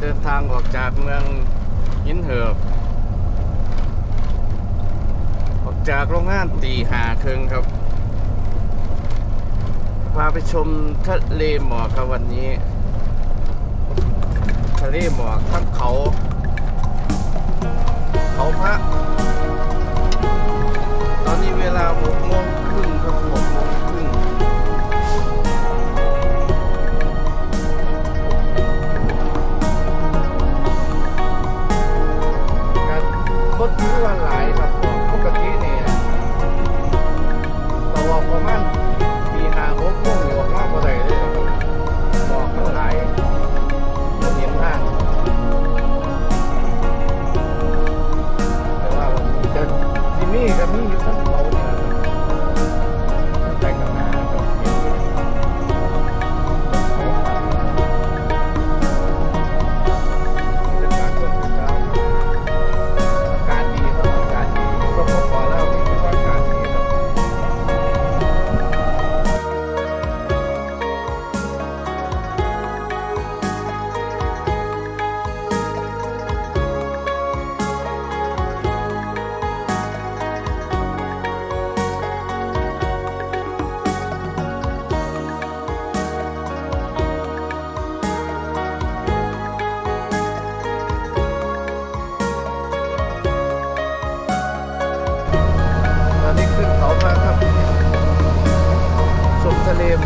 เดินทางออกจากเมืองหินเหิบออกจากโรงงานตีหาครึ่งครับ พาไปชมทะเลหมอกครับวันนี้ ทะเลหมอกทั้งเขา เขาพระ ตอนนี้เวลาหม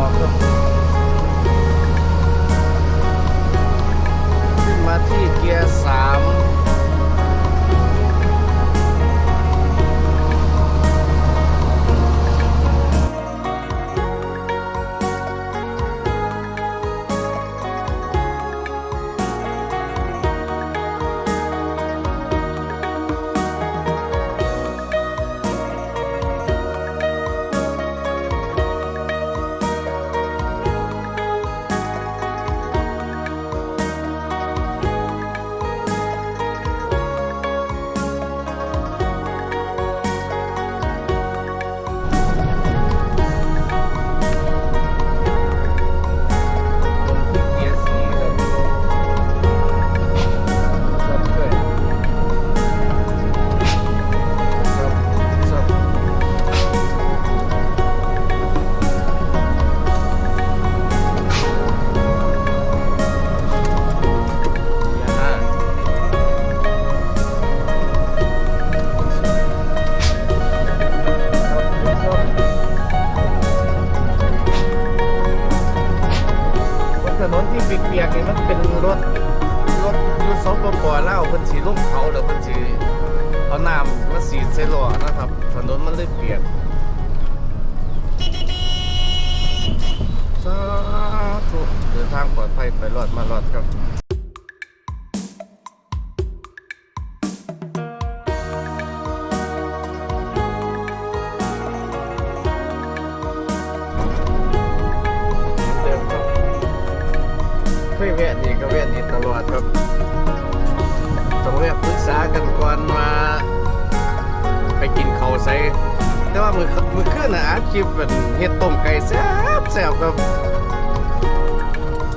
อกครับขึ้นมาที่เกียร์สามำมาสีดใส่ล้อนะครับ ถนนมันเลยเปียกสาธุเดินทางปลอดภัยไปรอดมารอดครับเดิมครับไม่แวะนี่ก็แวะนี่ตลอดครับต้องแวะปรึกษากันก่อนมา ใส่แต่ว่ามือมือขึ้นนะอาคลิปเป็นเฮ็ดต้มไก่แซ่บแซ่บครับ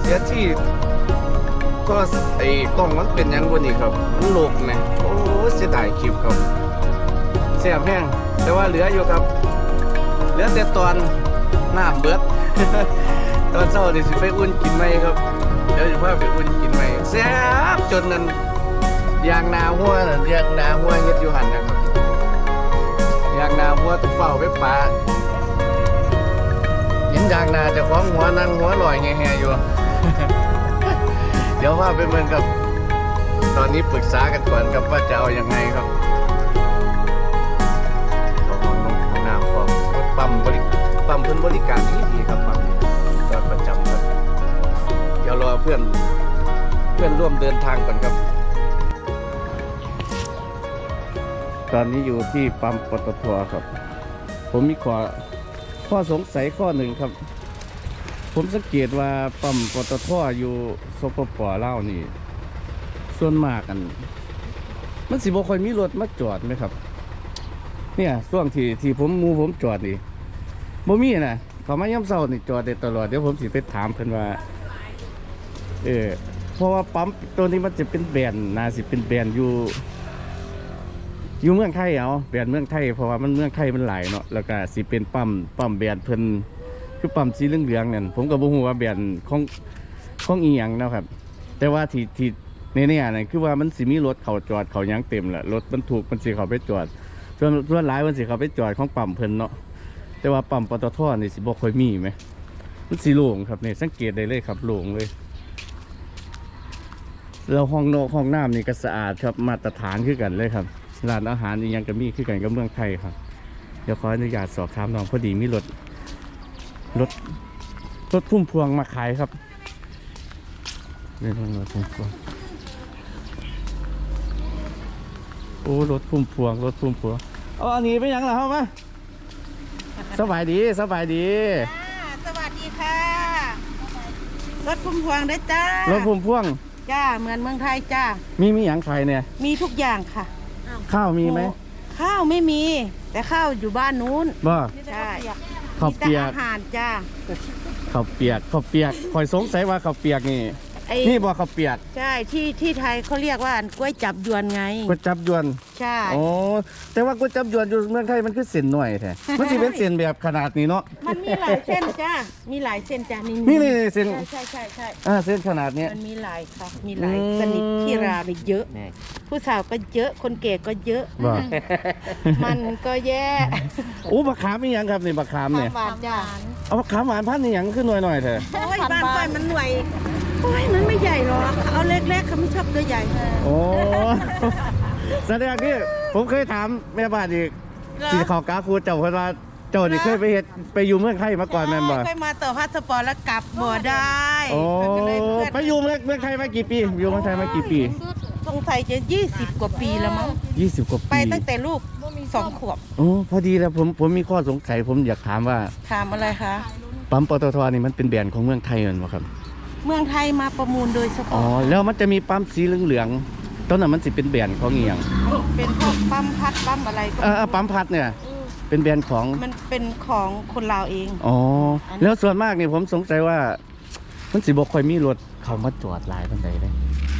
เสียที่ก็ไอ้กล้องมันเป็นยังบนนี่ครับมันโลกไหมโอ้เสียดายคลิปครับแซ่บแห้งแต่ว่าเหลืออยู่ครับเหลือแต่ตอนหน้ำเบิดตอนเช้านี่สิไปอุ่นกินไหมครับเดี๋ยวจะพาไปอุ่นกินไหมแซ่บจนนั้นยางนาหัวน่ะยางนาหัวเฮ็ดอยู่หันนะครับางนาหัวต้งเฝ้าไปปาเห็นยางนาจะคล้องหัวนั่งหัวลอยแง่ๆอยู่ เดี๋ยวว่าไปเมืองกับ ตอนนี้ปรึกษากันก่อนครับว่าจะเอายังไงครับเอาห้องน้ำห้องน้ำพร้อมปั๊มบริปั๊มเพิ่นบริการดีดีครับปั๊มนี้จอดประจำครับ เดี๋ยวรอเพื่อนเพื่อนร่วมเดินทางก่อนครับ ตอนนี้อยู่ที่ปั๊มปตทครับ ผมมีข้อข้อสงสัยข้อหนึ่งครับ ผมสังเกตว่าปั๊มปตทอยู่สปปลานี่ ส่วนมากกัน มันสิบ่ค่อยมีรถมาจอดไหมครับ เนี่ยช่วงที่ที่ผมมูผมจอดนี่บ่มีนะเขามาย่ำเศร้านี่จอดได้ตลอดเดี๋ยวผมสิไปถามเพิ่นว่า เออเพราะว่าปั๊มตัวนี้มันจะเป็นแบรนด์นาสิเป็นแบรนด์อยู่ อยู่เมืองไทยเอาแบรนด์เมืองไทยเพราะว่ามันเมืองไทยมันหลายเนาะแล้วก็สิเป็นปั๊มปั๊มแบรนด์เพิ่นคือปั๊มสีเหลืองๆนั่นผมก็บ่ฮู้ว่าแบรนด์ของของอีหยังเนาะครับ แต่ว่าที่ที่แน่ๆนั่นคือว่ามันสิมีรถเขาจอดเขายังเต็มแหละรถบรรทุกมันสิเขาไปจอดส่วนส่วนหลายมันสิเขาไปจอดของปั๊มเพิ่นเนาะแต่ว่าปั๊มปตทนี่สิบ่ค่อยมีไหมมันสิโล่งครับนี่สังเกตได้เลยครับโล่งเลยแล้วห้องนอกห้องน้ำนี่ก็สะอาดครับมาตรฐานคือกันเลยครับ ร้านอาหารอีหยังก็มีคือกันกับเมืองไทยครับ เดี๋ยวขออนุญาตสอบถามน้องพอดีมีรถรถรถพุ่มพวงมาขายครับเรื่องรถพุ่มพวงโอ้รถพุ่มพวงรถพุ่มพวงเอาอันนี้ไปยังล่ะเข้ามาสบายดีสบายดีจ้าสวัสดีค่ะ รถพุ่มพวงได้จ้ารรถพุ่มพวงจ้าเหมือนเมืองไทยจ้ามีมีหยังขายเนี่ย มีทุกอย่างค่ะ ข้าวมีไหมข้าวไม่มี แต่ข้าวอยู่บ้านนู้นบ่ใช่ข้าวมีแต่เปียกอาหารจ้าข้าวเปียกข้าวเปียกคอยสงสัยว่าข้าวเปียกนี่ ไอ้นี่บ่ข้าวเปียกใช่ที่ที่ไทยเขาเรียกว่าก๋วยจับยวนไงก๋วยจับยวนใช่โอ้แต่ว่าก๋วยจับยวนอยู่เมืองไทยมันคือเส้นหน่อยแท้มันสิเป็นเส้นแบบขนาดนี้เนาะ มันมีหลายเส้นจ้ามีหลายเส้นจ้านี่นี่นี่นี่เส้นใช่ใช่ใช่ใช่อ่าเส้นขนาดเนี้ย มันมีหลายค่ะมีหลายอืม สนิทที่ราเนี่ยเยอะ ผู้สาวก็เยอะคนแก่ก็เยอะ บ่มันก็แย่โอ้บักขามมีหยังครับนี่บักขามเนี่ย หวานจ้า เอาบักขามหวานพันธุ์นี่หยังขึ้นหน่อยหน่อยๆเถอะโอ้ยบ้านก้อยมันหน่วย โอ้ยมันไม่ใหญ่หรอกเอาเล็กๆเขาไม่ชอบตัวใหญ่โอ้แสดงที่ผมเคยถามแม่บ้านอีกสีขาวกาคูเจ้าเพิ่นว่าเจ้านี่เคยไปเฮ็ดไปอยู่เมืองไทยมาก่อนแม่นบ่เคยมาต่อพาสปอร์ตแล้วกลับบ่ได้โอ้ก็เลยเพื่อนไปอยู่เมืองเมืองไทยมากี่ปี อยู่เมืองไทยมากี่ปีสงสัยจะ 20 กว่าปีแล้วมั้ง20 กว่าปี ไปตั้งแต่ลูกสองขวบโอ้พอดีแล้วผมผมมีข้อสงสัยผมอยากถามว่า ถามอะไรคะ ปั๊มปตทนี่มันเป็นแบรนด์ของเมืองไทยแม่นบ่ครับ เมืองไทยมาประมูลโดยเฉอ๋อพาะแล้วมันจะมีปั๊มสีเหลืองๆต้นนั้นมันสิเป็นแบรนด์ของอีหยังเป็นพวกปั๊มพัดปั๊มอะไรก็เออเออปั๊มพัดเนี่ยเป็นแบรนด์ของ มันเป็นของคนลาวเอง อ๋อแล้วส่วนมากนี่ผมสงสัยว่า มันสิบ่ค่อยมีรถเข้ามาจอดหลายปานใดเด้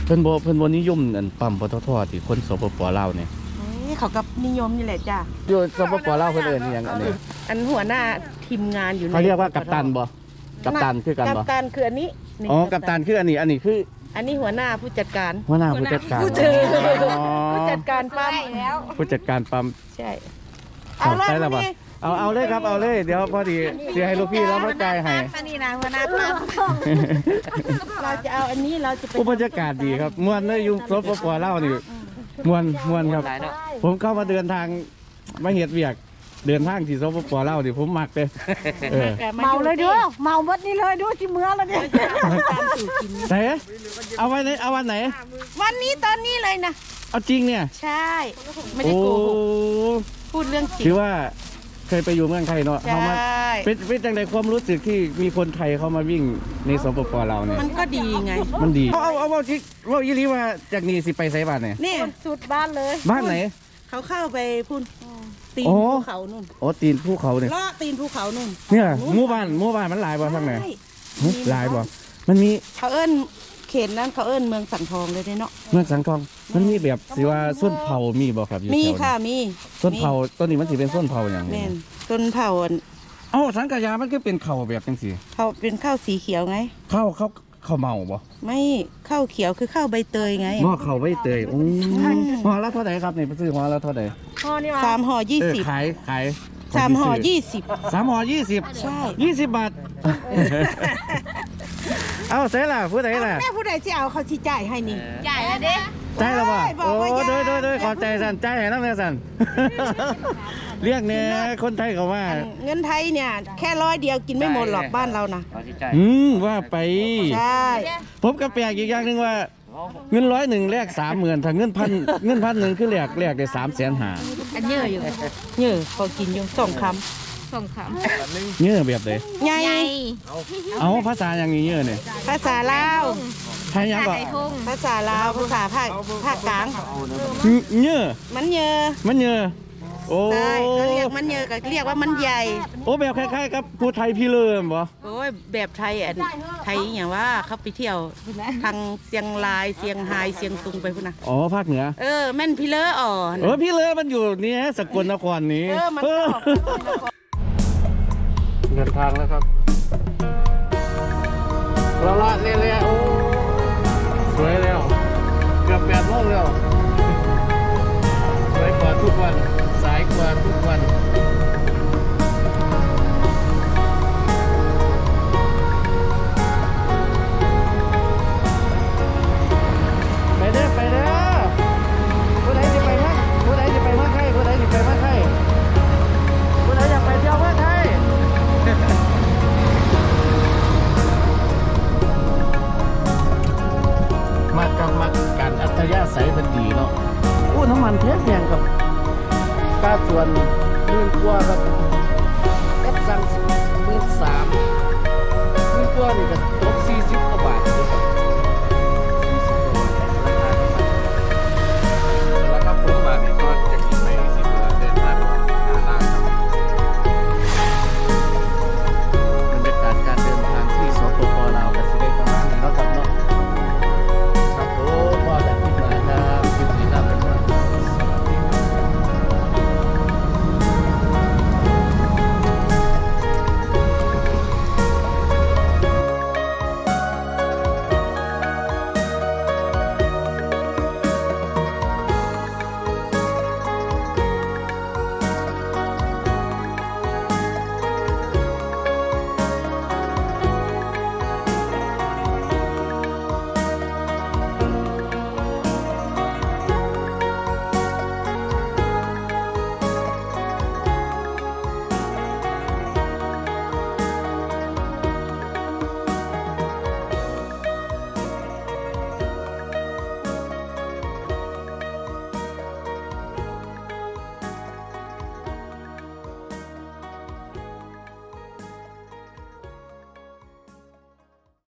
เพิ่นบ่เพิ่นบ่นิยมอันปั๊มปตทที่คนสปปลาวนี่เอ้ยเขากับนิยมนี่แหละจ้ะอยู่สปปลาวเพิ่นเอิ้นอิหยังอันนี้อันหัวหน้าทีมงานอยู่ในเขาเรียกว่ากัปตันบ่ กัปตันคือกันกับ่ปตันคืออันนี้นี่อ๋อกัปตันคืออันนี้อันนี้คืออันนี้หัวหน้าผู้จัดการหัวหน้าผู้จัดการผู้จัดอ๋อผู้จัดการปั๊มแล้วผู้จัดการปั๊มใช่ขอบใจแล้วบ่เอาเอาเลยครับเอาเลยเดี๋ยวพอดีสิให้ลูกพี่เรามาจ่ายให้อันนี้นะหัวหน้าปั๊มเราจะเอาอันนี้เราจะไปอุบรรยากาศดีครับมวนเลยอยู่สปปลาวนี่มวนมวนครับ ผมเข้ามาเดินทางมาเฮ็ดเวียก เดินทางที่สปปลาวนี่ผมมักเลยเออเมาเลยด้วยเมาหมดนี่เลยด้วยที่เมืองแล้วเนี่ยไหนเอาไว้ไหนเอาวันไหน วันนี้ตอนนี้เลยนะเอาจริงเนี่ย ใช่ ไม่ได้โกหกพูดเรื่องจริง ถือว่าเคยไปอยู่เมืองไทยเนาะใช่ เขามาเป็นเป็นจังไดความรู้สึกที่มีคนไทยเข้ามาวิ่งในสปปลาวเนี่ยมันก็ดีไง มันดีเอาเอาเอาเอาที่ว่ายี่ลีว่าจากนี้สิไปไสบ้านเนี่ยนี่ สุดบ้านเลย บ้านไหน เขาเข้าไปพุ่น ตีนโอ้ภูเขานู่นโอ้ตีนภูเขาเนี่ยเลาะตีนภูเขานู่นเนี่ยหมู่บ้านหมู่บ้านมันหลายบ่ทางไหนใช่หึหลายบ่มันมีเขาเอิ้นเขตนั้นเขาเอิ้นเมืองสันทองเลยเนาะเมืองสังทอง มันมีแบบสิว่าส้นเผามีบ่ครับอยู่มีแถวค่ะนี้มีส้นเผาต้นนี้มันสิเป็นส้นเผาอย่างแม่นี้นต้นเผาอันเอ้าสังกะยามันคือเป็นเข่าแบบจังซี่เขาเป็นข้าวสีเขียวไงข้าวข้าว ข้าวเมาบ่ไม่ข้าวเขียวคือข้าวใบเตยไงหม้อข้าวใบเตยอู้ห่อละเท่าไหร่ครับนี่ไปซื้อห่อละเท่าไหร่สามห่อยี่เออสิบขายขายสามห่อยี่สิบสามห่อยี่สิบใช่ยี่สิบบาท เอาเสร็จล่ะผู้ใดล่ะแม่ผู้ใดที่เอาเขาชี้จ่ายให้นี่ ใหญ่แล้วเด้ ใจายแล้วบ่บอโอ้กว่าโดยย้ายโดยโดยขอบใจสันใจายให้น้ำเนี่ยสัน เรียกเนี่ยคนไทยเขาว่า เงินไทยเนี่ย แค่ร้อยเดียวกินไม่หมดหรอกบ้านเรานะอืมว่าไป ใช่ผมก็แปลกอีกอย่างหนึ่งว่า เงินร้อยหนึ่งแลกสามหมื่นถ้าเงินพันเงินพันหนึ่งคือแลกแลกได้สามแสนหาอันเยอะอยู่เยอะพอกินอยู่สองคสองคเงื่อแบบเลยำใหญ่ำใหญ่เอาภาษาอย่างนี้เงื่อเนี่ยภาษาลาวไทยยังก็ไก่ทุ่งภาษาลาวภาษาภาคภาคกลาง เงื่อมันเยอะมันเงื่อ โอ้ใช่เขาเรียกมันเยอะก็เรียกว่ามันใหญ่ โอ้แบบคล้ายๆกับผู้ไทยพี่เลิมบ่โอ้ยแบบไทยอันไทยอหย่างว่าเขาไปเที่ยวทางเชียงรายเชียงไฮ้เชียงตุงไปพุ่นนะอ๋อภาคเหนือ เออแม่นพี่เลออ่อนเออพี่เลิมมันอยู่นี่ฮะสกลนครนี้เออมันก็ออกเดินทางแล้วครับละละเละๆโอ้สวยแล้วเกือบแปดโมงแล้ว